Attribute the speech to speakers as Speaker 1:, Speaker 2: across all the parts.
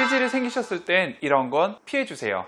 Speaker 1: 치질이 생기셨을 땐 이런 건 피해주세요.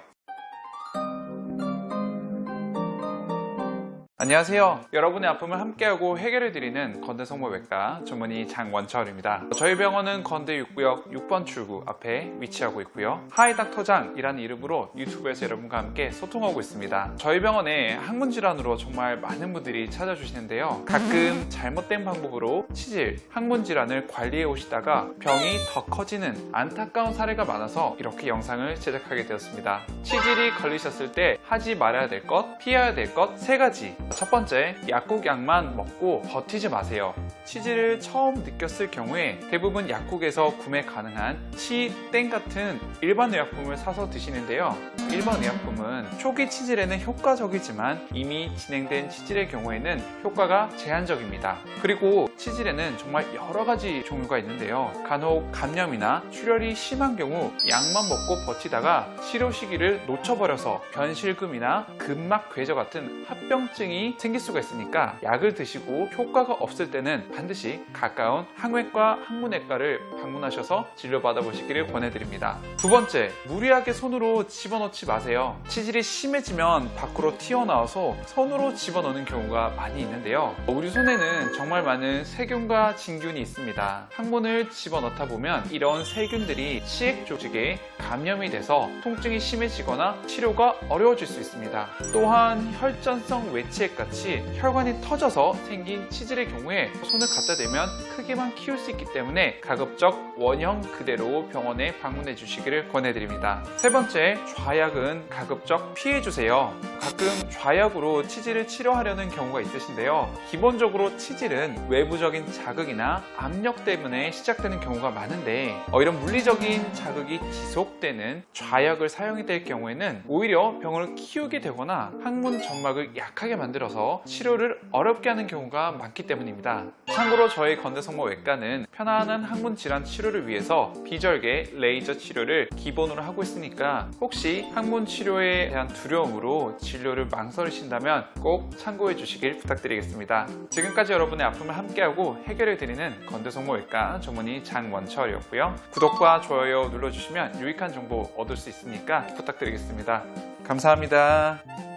Speaker 1: 안녕하세요. 여러분의 아픔을 함께하고 해결해드리는 건대성모외과 전문의 장원철입니다. 저희 병원은 건대 6구역 6번 출구 앞에 위치하고 있고요. 하이닥터장이라는 이름으로 유튜브에서 여러분과 함께 소통하고 있습니다. 저희 병원에 항문 질환으로 정말 많은 분들이 찾아주시는데요. 가끔 잘못된 방법으로 치질, 항문 질환을 관리해 오시다가 병이 더 커지는 안타까운 사례가 많아서 이렇게 영상을 제작하게 되었습니다. 치질이 걸리셨을 때 하지 말아야 될 것, 피해야 될 것 세 가지. 첫 번째, 약국 약만 먹고 버티지 마세요. 치질을 처음 느꼈을 경우에 대부분 약국에서 구매 가능한 치, 땡 같은 일반 의약품을 사서 드시는데요. 일반 의약품은 초기 치질에는 효과적이지만 이미 진행된 치질의 경우에는 효과가 제한적입니다. 그리고 치질에는 정말 여러 가지 종류가 있는데요. 간혹 감염이나 출혈이 심한 경우 약만 먹고 버티다가 치료 시기를 놓쳐버려서 변실금이나 근막 괴저 같은 합병증이 생길 수가 있으니까 약을 드시고 효과가 없을 때는 반드시 가까운 항외과, 항문외과를 방문하셔서 진료받아 보시기를 권해드립니다. 두 번째, 무리하게 손으로 집어넣지 마세요. 치질이 심해지면 밖으로 튀어나와서 손으로 집어넣는 경우가 많이 있는데요. 우리 손에는 정말 많은 세균과 진균이 있습니다. 항문을 집어넣다 보면 이런 세균들이 치액 조직에 감염이 돼서 통증이 심해지거나 치료가 어려워질 수 있습니다. 또한 혈전성 외치액 같이 혈관이 터져서 생긴 치질의 경우에 손을 갖다 대면 크기만 키울 수 있기 때문에 가급적 원형 그대로 병원에 방문해 주시기를 권해드립니다. 세 번째, 좌약 은 가급적 피해 주세요. 가끔 좌약으로 치질을 치료하려는 경우가 있으신데요. 기본적으로 치질은 외부적인 자극이나 압력 때문에 시작되는 경우가 많은데 어, 이런 물리적인 자극이 지속되는 좌약을 사용이 될 경우에는 오히려 병을 키우게 되거나 항문 점막을 약하게 만들어서 치료를 어렵게 하는 경우가 많기 때문입니다. 참고로 저희 건대성모외과는 편안한 항문 질환 치료를 위해서 비절개 레이저 치료를 기본으로 하고 있으니까 혹시 항문 치료에 대한 두려움으로 진료를 망설이신다면 꼭 참고해 주시길 부탁드리겠습니다. 지금까지 여러분의 아픔을 함께하고 해결해 드리는 건대성모외과 전문의 장원철이었고요. 구독과 좋아요 눌러주시면 유익한 정보 얻을 수 있으니까 부탁드리겠습니다. 감사합니다.